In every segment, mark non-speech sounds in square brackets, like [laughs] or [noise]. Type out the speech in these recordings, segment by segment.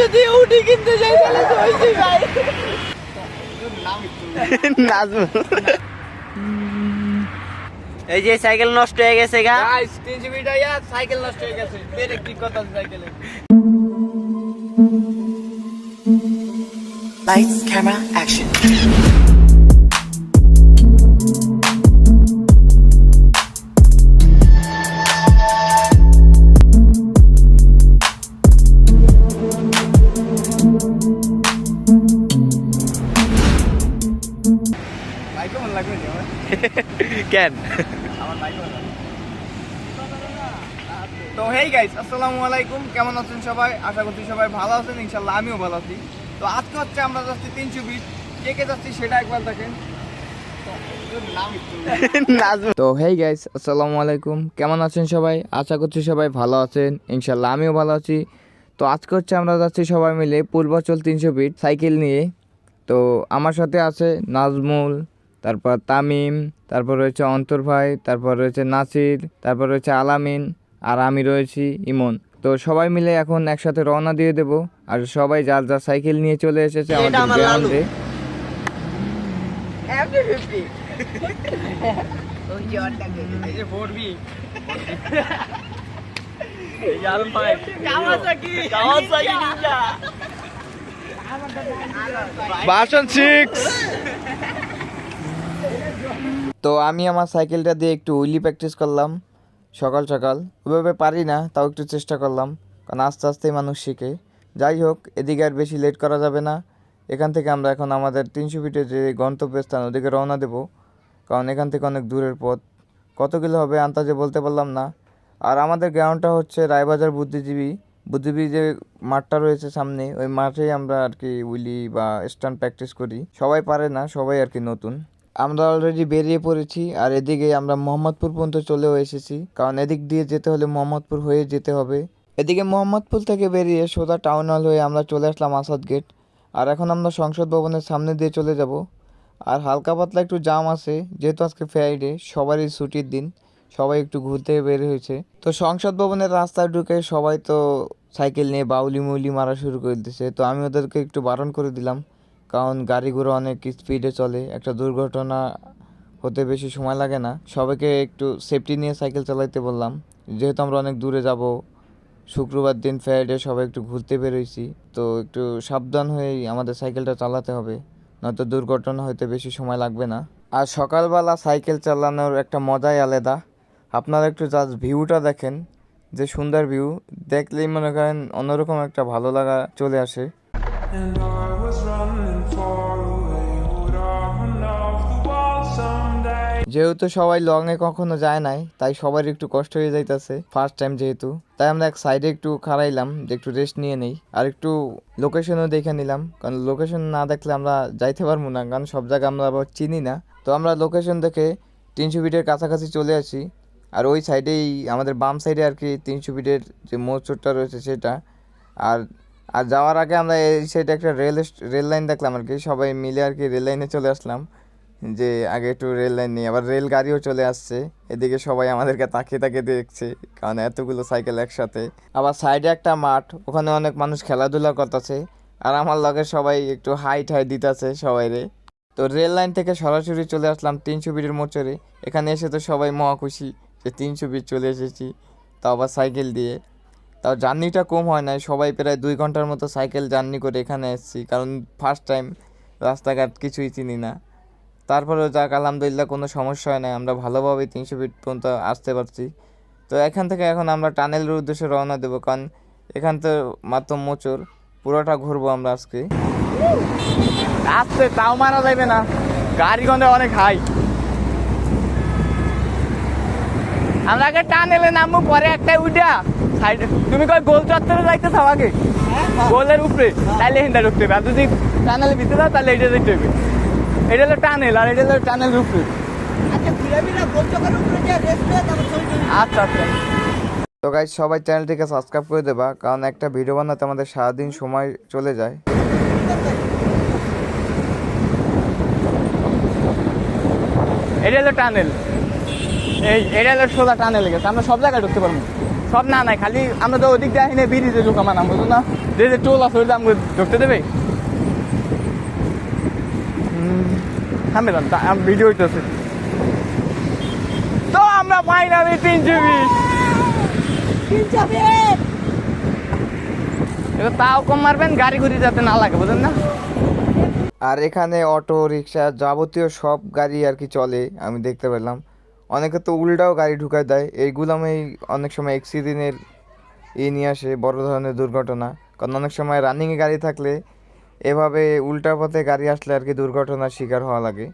যদি উঠি কিনতে যাই তাহলে তো ভাই। নাজমুল। এই যে সাইকেল নষ্ট হয়ে গেছে গা। গাইস তিন জিবি সাইকেল নষ্ট হয়ে গেছে। বের একটি কথা সাইকেলে। Lights, camera, action. তো হেই গাইস আসসালামু আলাইকুম। কেমন আছেন সবাই? আশা করছি সবাই ভালো আছেন। ইনশাল্লাহ আমিও ভালো আছি। তো আজকে হচ্ছে আমরা যাচ্ছি তিনশো বিশ। কে কে যাচ্ছি সেটা একবার দেখেন। তো হেই গাইস আসসালামু আলাইকুম। কেমন আছেন সবাই? আশা করছি সবাই ভালো আছেন। ইনশাল্লাহ আমিও ভালো আছি। তো, আজকে হচ্ছে আমরা যাচ্ছি সবাই মিলে পূর্বাচল তিনশো ফিট সাইকেল নিয়ে। তো, আমার সাথে আছে নাজমুল, তারপর তামিম, তারপর রয়েছে অন্তর ভাই, তারপর রয়েছে নাসির, তারপর রয়েছে আলামিন। আর আমি রয়েছি ইমন। তো সবাই মিলে এখন একসাথে রওনা দিয়ে দেব। আর সবাই যার যার সাইকেল নিয়ে চলে এসেছে আমাদের গ্রাউন্ডে। বাসন সিক্স তো আমি আমার সাইকেলটা দিয়ে একটু উইলি প্র্যাকটিস করলাম। সকাল সকাল। ওভাবে পারি না, তাও একটু চেষ্টা করলাম, কারণ আস্তে আস্তেই মানুষ শিখে। যাই হোক, এদিকে আর বেশি লেট করা যাবে না। এখান থেকে আমরা এখন আমাদের তিনশো ফিটের যে গন্তব্যস্থান ওদিকে রওনা দেব, কারণ এখান থেকে অনেক দূরের পথ। কত কিলো হবে আন্তাজে বলতে পারলাম না। আর আমাদের গ্রাউন্ডটা হচ্ছে রায়বাজার বুদ্ধিজীবী। বুদ্ধিজীবী যে মাঠটা রয়েছে সামনে, ওই মাঠেই আমরা আর কি উইলি বা স্টান্ট প্র্যাকটিস করি। সবাই পারে না, সবাই আর কি নতুন। আমরা অলরেডি বেরিয়ে পড়েছি, আর এদিকে আমরা মোহাম্মদপুর পর্যন্ত চলেও এসেছি। কারণ এদিক দিয়ে যেতে হলে মোহাম্মদপুর হয়ে যেতে হবে। এদিকে মোহাম্মদপুর থেকে বেরিয়ে সোজা টাউন হল হয়ে আমরা চলে আসলাম আসাদ গেট আর এখন আমরা সংসদ ভবনের সামনে দিয়ে চলে যাব। আর হালকা পাতলা একটু জাম আছে, যেহেতু আজকে ফ্রাইডে সবারই ছুটির দিন। সবাই একটু ঘুরতে বের হয়েছে। তো সংসদ ভবনের রাস্তায় ঢুকে সবাই তো সাইকেল নিয়ে বাউলি মুলি মারা শুরু করে দিয়েছে তো আমি ওদেরকে একটু বারণ করে দিলাম। কারণ গাড়ি ঘোড়া অনেক স্পিডে চলে, একটা দুর্ঘটনা হতে বেশি সময় লাগে না। সবাইকে একটু সেফটি নিয়ে সাইকেল চালাইতে বললাম। যেহেতু আমরা অনেক দূরে যাব, শুক্রবার দিন ফ্রাইডে সবাই একটু ঘুরতে বেরোইছি, তো একটু সাবধান হয়েই আমাদের সাইকেলটা চালাতে হবে, নয়তো দুর্ঘটনা হইতে বেশি সময় লাগবে না। আর সকালবেলা সাইকেল চালানোর একটা মজাই আলাদা। আপনারা একটু জাস্ট ভিউটা দেখেন, যে সুন্দর ভিউ দেখলেই মনে করেন অন্যরকম একটা ভালো লাগা চলে আসে। যেহেতু সবাই লং এ কখনো যায় নাই, তাই সবার একটু কষ্ট হয়ে যাইতেছে ফার্স্ট টাইম যেহেতু। তাই আমরা এক সাইডে একটু খাড়াইলাম, যে একটু রেস্ট নিয়ে নেই। আর একটু লোকেশনও দেখে নিলাম, কারণ লোকেশন না দেখলে আমরা যাইতে পারব না, কারণ সব জায়গা আমরা আবার চিনি না। তো আমরা লোকেশন দেখে তিনশো ফিটের কাছাকাছি চলে আসি। আর ওই সাইডেই আমাদের বাম সাইডে আর কি তিনশো ফিটের যে মোচরটা রয়েছে সেটা। আর আর যাওয়ার আগে আমরা এই সাইডে একটা রেল রেল লাইন দেখলাম আর কি, সবাই মিলে আর কি রেল লাইনে চলে আসলাম। যে আগে একটু রেল লাইন নেই, আবার রেল গাড়িও চলে আসছে। এদিকে সবাই আমাদেরকে তাকিয়ে তাকিয়ে দেখছে, কারণ এতগুলো সাইকেল একসাথে। আবার সাইডে একটা মাঠ, ওখানে অনেক মানুষ খেলাধুলা করতেছে। আর আমার লগে সবাই একটু হাই ঠাই দিতেছে সবাই রে। তো রেল লাইন থেকে সরাসরি চলে আসলাম তিনশো বিটের মোচরে। এখানে এসে তো সবাই মহা খুশি যে তিনশো বিট চলে এসেছি। তাও আবার সাইকেল দিয়ে। তাও জার্নিটা কম হয় নাই, সবাই প্রায় দুই ঘণ্টার মতো সাইকেল জার্নি করে এখানে এসেছি। কারণ ফার্স্ট টাইম রাস্তাঘাট কিছুই চিনি না। তারপরেও যাক আলহামদুলিল্লাহ কোনো সমস্যা হয় না আমরা ভালোভাবে তিনশো ফিট পর্যন্ত আসতে পারছি। তো এখান থেকে এখন আমরা টানেলের উদ্দেশ্যে রওনা দেবো কারণ এখান তো মাত্র মোচর পুরোটা ঘুরবো আমরা আজকে। আসতে তাও মারা যাবে না। গাড়ি গন্ধে অনেক হাই আমরা আগে টানেলে নামবো পরে একটা উঠা সাইডে তুমি কয় গোল চত্বরে যাইতে চাও আগে গোলের উপরে। তাইলে হিন্দা ঢুকতে হবে। আর যদি টানেলের ভিতরে যাও তাহলে এটা দেখতে হবে। এটা হলো টানেল আর এটা হলো টানেলের উপরে। আচ্ছা আচ্ছা তো গাইজ সবাই চ্যানেলটিকে সাবস্ক্রাইব করে দেবা কারণ একটা ভিডিও বানাতে আমাদের সারাদিন সময় চলে যায়। এটা হলো টানেল। এই এটা হলো সোজা টানেল গেছে আমরা সব জায়গায় ঢুকতে পারব। সব না নাই খালি আমরা তো ওদিক দিয়ে আহিনে বিরিজে ঢোকা মানাম বুঝো না? যে যে টোল আছে ওইটা আমাকে ঢুকতে দেবে? না আমি ভিডিও হইতেছে। তো আমরা ফাইনালি বিশ এবার তাও কম মারবেন গাড়ি ঘুরি যাতে না লাগে বুঝলেন না? আর এখানে অটো রিক্সা যাবতীয় সব গাড়ি আর কি চলে আমি দেখতে পেলাম। অনেকে তো উল্টাও গাড়ি ঢুকায় দেয়। এইগুলো আমি অনেক সময় অ্যাক্সিডেন্টের ই নিয়ে আসে বড় ধরনের দুর্ঘটনা। কারণ অনেক সময় রানিংয়ে গাড়ি থাকলে এভাবে উল্টা পথে গাড়ি আসলে আর কি দুর্ঘটনার শিকার হওয়া লাগে।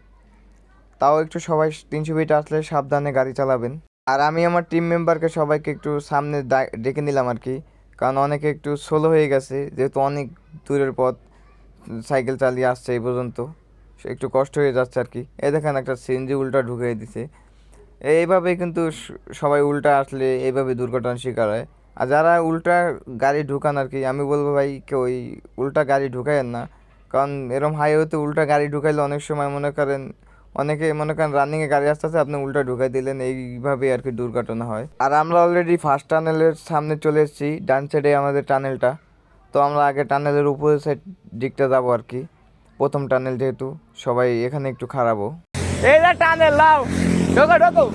তাও একটু সবাই তিনশো ফিট আসলে সাবধানে গাড়ি চালাবেন। আর আমি আমার টিম মেম্বারকে সবাইকে একটু সামনে ডেকে নিলাম আর কি। কারণ অনেকে একটু সোলো হয়ে গেছে, যেহেতু অনেক দূরের পথ, সাইকেল চালিয়ে আসছে এই পর্যন্ত। একটু কষ্ট হয়ে যাচ্ছে আর কি। এ দেখেন একটা সিএনজি উল্টা ঢুকিয়ে দিছে। এইভাবে কিন্তু সবাই উল্টা আসলে এইভাবে দুর্ঘটনার শিকার হয়। আর যারা উল্টা গাড়ি ঢুকান আর কি, আমি বলব ভাই কেউ ওই উল্টা গাড়ি ঢুকায়েন না। কারণ এরকম হাইওয়েতে উল্টা গাড়ি ঢুকাইলে অনেক সময় মনে করেন, অনেকে মনে করেন রানিংয়ে গাড়ি আসতেছে, আপনি উল্টা ঢুকাই দিলেন এইভাবে আর কি দুর্ঘটনা হয়। আর আমরা অলরেডি ফার্স্ট টানেলের সামনে চলে এসেছি, ডান সাইডে আমাদের টানেলটা তো আমরা আগে টানেলের উপরের সাইড দিকটা যাব আর কি, প্রথম টানেল যেহেতু, সবাই এখানে একটু খারাপও এই যে টানে লাও ঢোকো ঢোকো।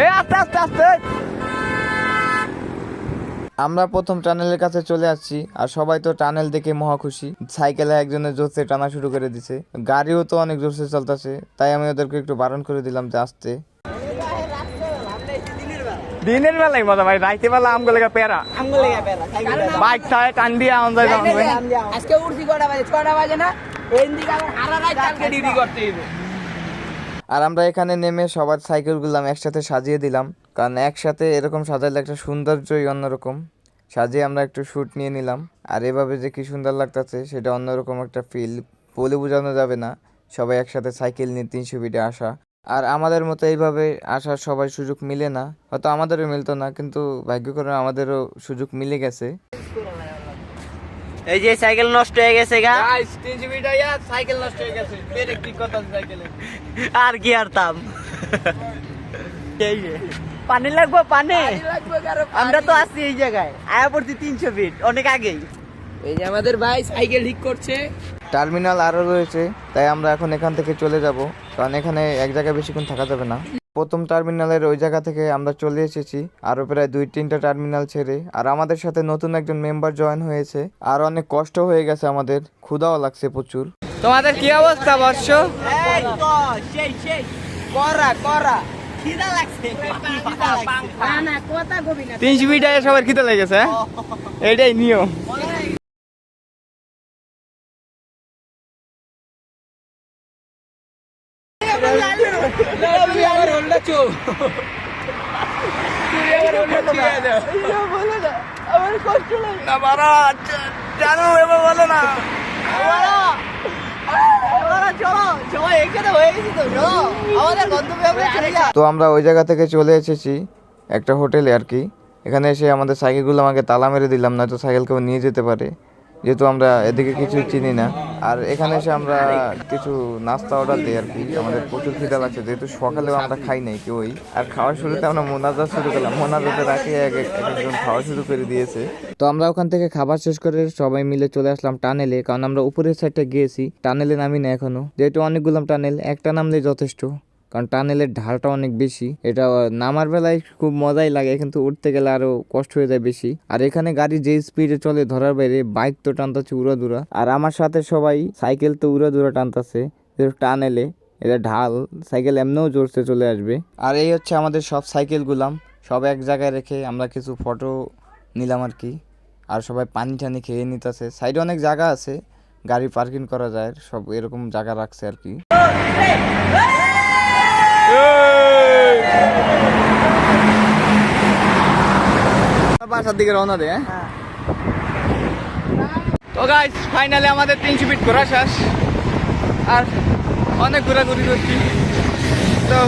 এই আস্তে আস্তে আস্তে। আমরা প্রথম টানেলের কাছে চলে আসছি আর সবাই তো টানেল দেখে মহা খুশি। সাইকেলে একজনের জোরসে টানা শুরু করে দিছে। গাড়িও তো অনেক জোরসে চলতেছে তাই আমি ওদেরকে একটু বারণ করে দিলাম যে আসতে। দিনের বেলায় মজা ভাই রাইতে বেলা আমগুলো পেরা বাইক টান দিয়ে আম যায় আজকে উঠছি কটা বাজে? ছটা বাজে না? এই দিকে আবার হারা রাত কালকে ডিউটি করতে হবে আর আমরা এখানে নেমে সবার সাইকেলগুলো আমি একসাথে সাজিয়ে দিলাম। কারণ একসাথে এরকম সাজাইলে একটা সৌন্দর্যই অন্যরকম। সাজিয়ে আমরা একটু শ্যুট নিয়ে নিলাম। আর এভাবে যে কি সুন্দর লাগতেছে সেটা অন্যরকম একটা ফিল বলে বোঝানো যাবে না। সবাই একসাথে সাইকেল নিয়ে তিনশো ফিটে আসা। আর আমাদের মতো এইভাবে আসার সবাই সুযোগ মিলে না। হয়তো আমাদেরও মিলতো না কিন্তু ভাগ্যক্রমে আমাদেরও সুযোগ মিলে গেছে। এই যে সাইকেল নষ্ট হয়ে গেছে গা। 300 মিটার আইয়া সাইকেল নষ্ট হয়ে গেছে। আর কি আর তাম? পানি লাগবো পানি? আমরা তো আছি এই জায়গায় আয়া পড়ছি তিনশো ফিট অনেক আগেই। এই যে আমাদের ভাই সাইকেল ঠিক করছে। টার্মিনাল আরও রয়েছে তাই আমরা এখন এখান থেকে চলে যাব কারণ এখানে এক জায়গায় বেশিক্ষণ থাকা যাবে না। প্রথম টার্মিনালের ওই জায়গা থেকে আমরা চলে এসেছি আরও প্রায় দুই তিনটা টার্মিনাল ছেড়ে আর আমাদের সাথে নতুন একজন মেম্বার জয়েন হয়েছে আর অনেক কষ্ট হয়ে গেছে আমাদের ক্ষুধাও লাগছে প্রচুর। তোমাদের কি অবস্থা বর্ষ? এই তো সেই সেই করা করা খিদা লাগছে। [laughs] না না কথা কবি না। তিনশো মিটার সবার খিদে লেগেছে হ্যাঁ? এটাই নিয়ম। না। বারা জানো এবার বলো না। তো আমরা ওই জায়গা থেকে চলে এসেছি একটা হোটেলে আর কি। এখানে এসে আমাদের সাইকেলগুলো আমাকে তালা মেরে দিলাম, নয়তো সাইকেল কেউ নিয়ে যেতে পারে। যেহেতু আমরা এদিকে কিছু চিনি না। আর এখানে এসে আমরা কিছু নাস্তা অর্ডার দিই আর কি। আমাদের প্রচুর খিদা লাগছে, যেহেতু সকালেও আমরা খাই নাই কেউই। আর খাওয়ার শুরুতে আমরা মোনাজাত শুরু করলাম। এক- এক একজন খাওয়া শুরু করে দিয়েছে। তো আমরা ওখান থেকে খাবার শেষ করে সবাই মিলে চলে আসলাম টানেলে, কারণ আমরা উপরের সাইডটা গিয়েছি। টানেলে নামি না এখনও। যেহেতু অনেকগুলো টানেল, একটা নামলে যথেষ্ট। কারণ টানেলের ঢালটা অনেক বেশি। এটা নামার বেলায় খুব মজাই লাগে, কিন্তু উঠতে গেলে আরও কষ্ট হয়ে যায় বেশি। আর এখানে গাড়ি যে স্পিডে চলে ধরার বাইরে বাইক তো টানতেছে উড়া দুরা আর আমার সাথে সবাই সাইকেল তো উড়া দুরা টানতেছে টানেলে। এটা ঢাল সাইকেল এমনিও জোরসে চলে আসবে। আর এই হচ্ছে আমাদের সব সাইকেল গুলাম। সব এক জায়গায় রেখে আমরা কিছু ফটো নিলাম আর কি। আর সবাই পানি টানি খেয়ে নিতেছে। সাইডে অনেক জায়গা আছে, গাড়ি পার্কিং করা যায়, সব এরকম জায়গা রাখছে আর কি। বাসার দিকে রওনা দে হ্যাঁ। তো গাইস ফাইনালি আমাদের তিনশো ফিট ঘোরা শেষ। আর অনেক ঘোরাঘুরি করছি। তো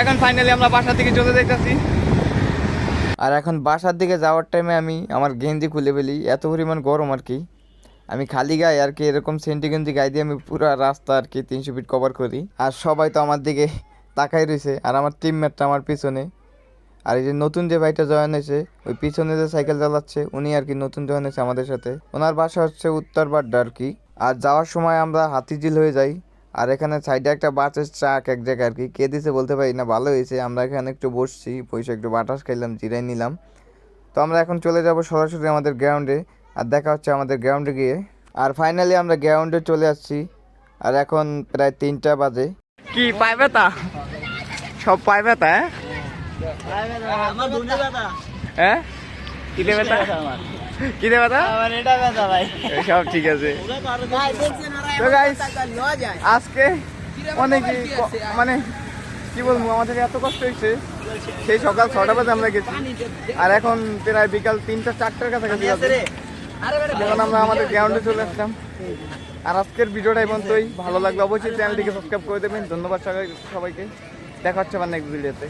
এখন ফাইনালি আমরা বাসার দিকে চলে যাইতেছি। আর এখন বাসার দিকে যাওয়ার টাইমে আমি আমার গেঞ্জি খুলে ফেলি। এত পরিমাণ গরম আর কি। আমি খালি গায়ে আর কি এরকম সেন্টি গেঞ্জি গায়ে দিয়ে আমি পুরো রাস্তা আর কি তিনশো ফিট কভার করি। আর সবাই তো আমার দিকে তাকাই রয়েছে। আর আমার টিমমেটটা আমার পিছনে। আর এই যে নতুন যে ভাইটা জয়েন হয়েছে, ওই পিছনে যে সাইকেল চালাচ্ছে, উনি আর কি নতুন জয়েন হয়েছে আমাদের সাথে। ওনার বাসা হচ্ছে উত্তর বাড্ডা আর কি আর যাওয়ার সময় আমরা হাতিঝিল হয়ে যাই। আর এখানে সাইডে একটা বাসের ট্রাক এক জায়গায় আর কি। কে দিছে বলতে পারি না, ভালো হয়েছে। আমরা এখানে একটু বসছি, বসে একটু বাতাস খাইলাম, জিরাই নিলাম। তো আমরা এখন চলে যাব সরাসরি আমাদের গ্রাউন্ডে আর দেখা হচ্ছে আমাদের গ্রাউন্ডে গিয়ে। আর ফাইনালি আমরা গ্রাউন্ডে চলে আসছি। আর এখন প্রায় তিনটা বাজে। কি পায় ব্যথা? সব পাইবে তা হ্যাঁ? হ্যাঁ? কিনে ব্যথা? কিনে ব্যথা? আমার এটা ব্যথা ভাই। সব ঠিক আছে। তো আজকে অনেক মানে কি বলব আমাদের এত কষ্ট হয়েছে। সেই সকাল ছটা বাজে আমরা গেছি। আর এখন প্রায় বিকাল তিনটা চারটার কাছাকাছি। আরে যখন আমরা আমাদের গ্রাউন্ডে চলে আসলাম। আর আজকের ভিডিওটা এবং তোই ভালো লাগল অবশ্যই চ্যানেলটিকে সাবস্ক্রাইব করে দেবেন। ধন্যবাদ সবাই সবাইকে। দেখা হচ্ছে আমার নেক্সট ভিডিওতে